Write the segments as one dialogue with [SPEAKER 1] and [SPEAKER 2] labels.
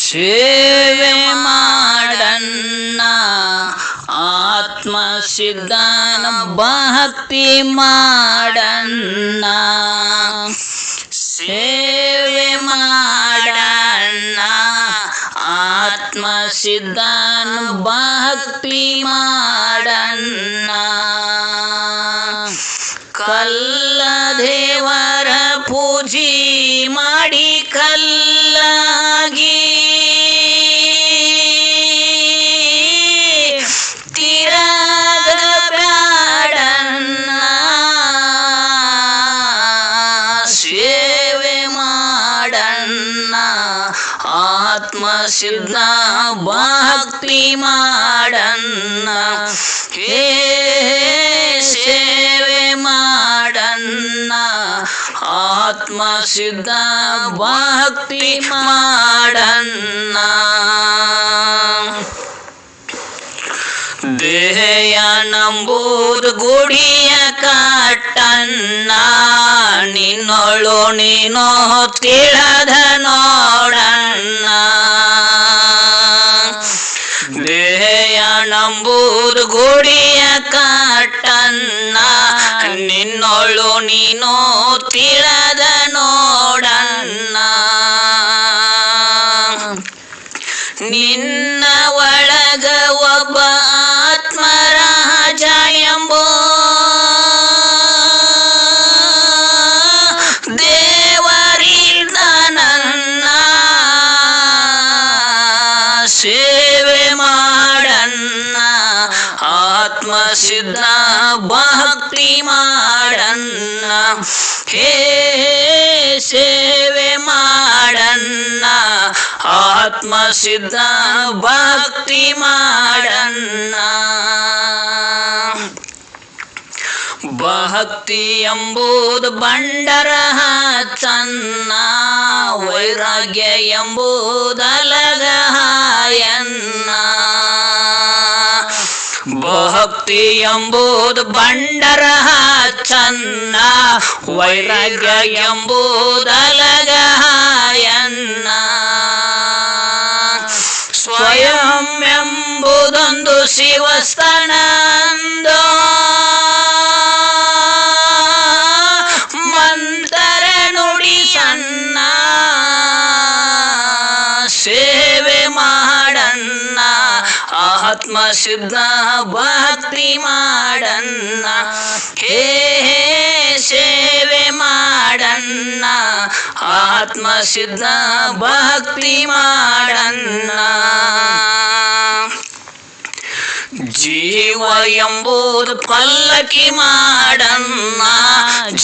[SPEAKER 1] ಸೇವೆ ಮಾಡಣ್ಣ ಆತ್ಮ ಸಿದ್ಧಾನ ಭಕ್ತಿ ಮಾಡಣ್ಣ ಸೇವೆ ಮಾಡಣ್ಣ ಆತ್ಮ ಸಿದ್ಧಾನ ಭಕ್ತಿ ಮಾಡಣ್ಣ ಕಲ್ಲ ದೇವರ ಪೂಜಿ ಮಾಡಿ ಕಲ್ಲಾಗಿ ಸೇವೆ ಮಾಡಣ್ಣ ಆತ್ಮ ಸಿದ್ಧ ಭಕ್ತಿ ಮಾಡಣ್ಣ ಹೇ ಸೇವೆ ಮಾಡಣ್ಣ ಆತ್ಮ ಸಿದ್ಧ ಭಕ್ತಿ ಮಾಡಣ್ಣ ದೇಹ ನಂಬುದು ಗುಡಿಯ ಕಟ್ಟಣ್ಣ ನಿನ್ನೊಳು ನೀನು ತಿಳದ ನೋಡಣ್ಣ ದೇಹ ನಂಬುದು ಗುಡಿಯ ಕಟ್ಟಣ್ಣ. ನಿನ್ನೊಳು ನೀನು ತಿಳದ ನೋಡಣ್ಣ ನಿನ್ನ ಒಳಗ ಒಬ್ಬ ಸಿದ್ಧ ಭಕ್ತಿ ಮಾಡನ್ನ. ಹೇ ಸೇವೆ ಮಾಡನ್ನ. ಆತ್ಮ ಸಿದ್ಧ ಭಕ್ತಿ ಮಾಡನ್ನ. ಭಕ್ತಿ ಎಂಬುದು ಬಂಡರ ಚನ್ನ. ವೈರಾಗ್ಯ ಎಂಬುದಲಗ ಭಕ್ತಿ ಎಂಬುದು ಬಂಡರ ಚನ್ನ ವೈರಾಗ್ಯ ಎಂಬುದಲಗ ಹಾಯನ್ನ ಸ್ವಯಂ ಎಂಬುದೊಂದು ಶಿವಸ್ಥಾನಂದೋ. ಮಂತರ ನುಡಿ ಸಣ್ಣ ಸೇವೆ ಆತ್ಮ ಸಿದ್ಧ ಭಕ್ತಿ ಮಾಡಣ್ಣ ಹೇ ಸೇವೆ ಮಾಡಣ್ಣ ಆತ್ಮ ಸಿದ್ಧ ಭಕ್ತಿ ಮಾಡಣ್ಣ ಜೀವ ಎಂಬುದು ಪಲ್ಲಕ್ಕಿ ಮಾಡಣ್ಣ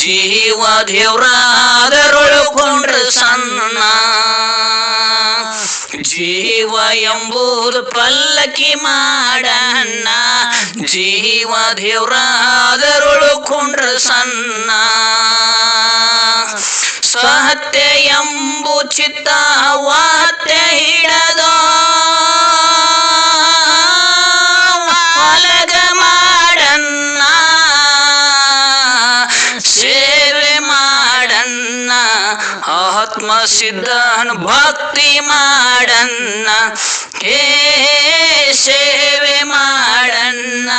[SPEAKER 1] ಜೀವ ದೇವ್ರಾದರೊಳಕೊಂಡ್ರೆ ಸಣ್ಣ ಜೀವ ಎಂಬೂರು ಪಲ್ಲಕ್ಕಿ ಮಾಡಣ್ಣ. ಜೀವ ದೇವ್ರಾದರೊಳಕೊಂಡ್ರೆ ಸಣ್ಣ. ಸತ್ಯ ಎಂಬು ಚಿತ್ತ ವಾತ್ಯ ಹಿಡದೋ. ಆತ್ಮ ಸಿದ್ಧನ ಭಕ್ತಿ ಮಾಡಣ್ಣ ಹೇ ಸೇವೆ ಮಾಡಣ್ಣ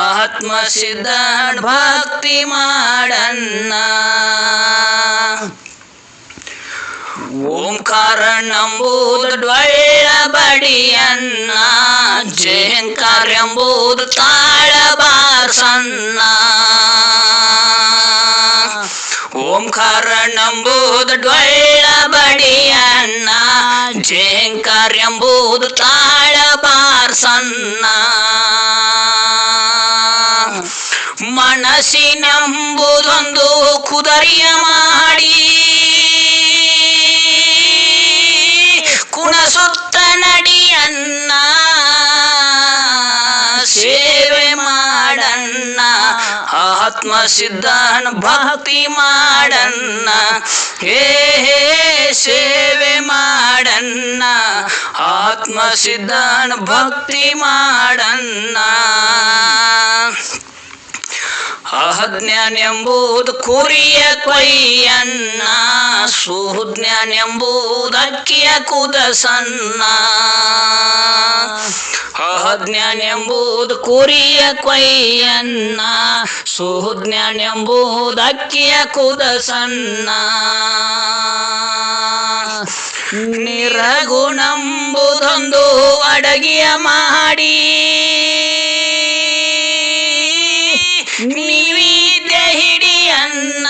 [SPEAKER 1] ಆತ್ಮ ಸಿದ್ಧನ ಭಕ್ತಿ ಮಾಡಣ್ಣ ಓಂಕಾರ ನಂಬುದು ಡೊಳ್ಳ ಬಡಿಯನ್ನ ಜೇಂಕಾರ ಎಂಬುದು ತಾಳ ಬಾರ್ಸನ್ನ ಓಂಕಾರ ನಂಬುದು ಡೊಳ್ಳ ಬಡಿಯನ್ನ ಜೇಂಕಾರ ಎಂಬುದು ತಾಳ ಬಾರ್ಸನ್ನ ಮನಸ್ಸಿನೆಂಬುದೊಂದು ಕುದರಿಯ ಮಾಡಿ ಕುಣಸುತ್ತ ನಡಿಯನ್ನ ಆತ್ಮ ಸಿದ್ಧನ ಭಕ್ತಿ ಮಾಡಣ್ಣ ಹೇ ಹೇ ಸೇವೆ ಮಾಡಣ್ಣ ಆತ್ಮ ಸಿದ್ಧನ ಭಕ್ತಿ ಮಾಡಣ್ಣ ಅಹಜ್ಞಾನ ಎಂಬುದು ಕುರಿಯ ಕೊಯ್ಯನ್ನ ಸುಜ್ಞಾನ ಎಂಬುದು ಅಕ್ಕಿಯ ಕುದಸನ್ನ. ಅಹಜ್ಞಾನ ಎಂಬುದು ಕುರಿಯ ಕೊಯ್ಯನ್ನ ಸುಜ್ಞಾನ ಎಂಬುದು ಅಕ್ಕಿಯ ಕುದಸನ್ನ. ನಿರಗುಣಂಬುದೊಂದು ಅಡಗಿಯ ಮಾಡಿ ನೀವಿದ್ಯ ಹಿಡಿಯನ್ನ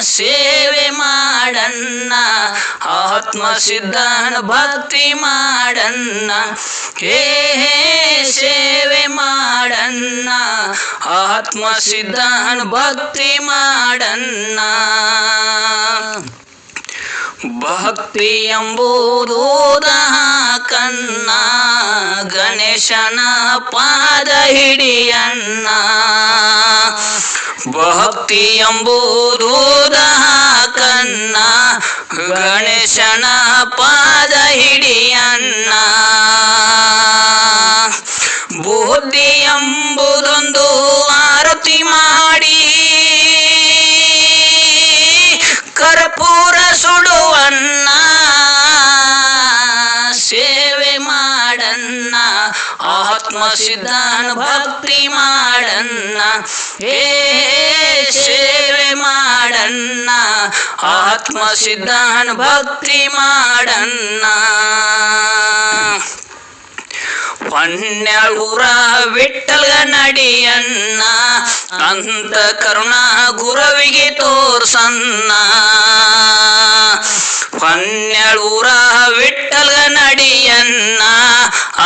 [SPEAKER 1] ಸೇವೆ ಮಾಡನ್ನ, ಆತ್ಮ ಸಿದ್ಧನ ಭಕ್ತಿ ಮಾಡನ್ನ, ಹೇ ಸೇವೆ ಮಾಡನ್ನ, ಆತ್ಮ ಸಿದ್ಧನ ಭಕ್ತಿ ಮಾಡಣ್ಣ ಭಕ್ತಿ ಎಂಬುದು ಕನ್ನ ಗಣೇಶನ ಪಾದ ಹಿಡಿಯಣ್ಣ ಭಕ್ತಿ ಎಂಬುದು ಕನ್ನ ಗಣೇಶನ ಪಾದ ಹಿಡಿಯಣ್ಣ ಬುದ್ಧಿ ಎಂಬುದೊಂದು ಆರತಿ ಮಾಡಿ ಆತ್ಮ ಸಿದ್ಧಾನ ಭಕ್ತಿ ಮಾಡನ್ನ, ಹೇ ಸೇವೆ ಮಾಡನ್ನ, ಆತ್ಮ ಸಿದ್ಧಾನ್ ಭಕ್ತಿ ಮಾಡನ್ನ. ಪನ್ನೆಳೂರ ವಿಠಲ ನಡಿಯನ್ನ ಅಂತ ಕರುಣಾ ಗುರವಿಗೆ ತೋರ್ಸನ್ನ.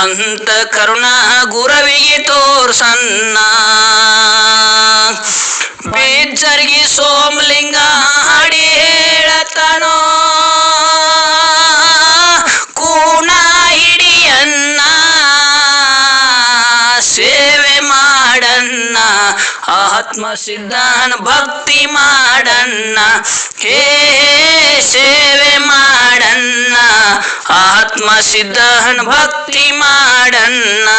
[SPEAKER 1] ಅಂತ ಕರುಣ ಗುರವಿಗೆ ತೋರ್ಸನ್ನ. ಬೇಜರ್ಗಿ ಸೋಮಲಿಂಗ ಹಾಡಿ ಹೇಳತನೋ. ಕೂಣ ಹಿಡಿಯನ್ನ. ಸೇವೆ ಮಾಡನ್ನ. ಆತ್ಮ ಸಿದ್ಧಾನ್ ಭಕ್ತಿ ಮಾಡನ್ನ. ಹೇ ಸೇವೆ ಮಾಡನ್ನ ಆತ್ಮ ಸಿದ್ಧನ ಭಕ್ತಿ ಮಾಡನ್ನ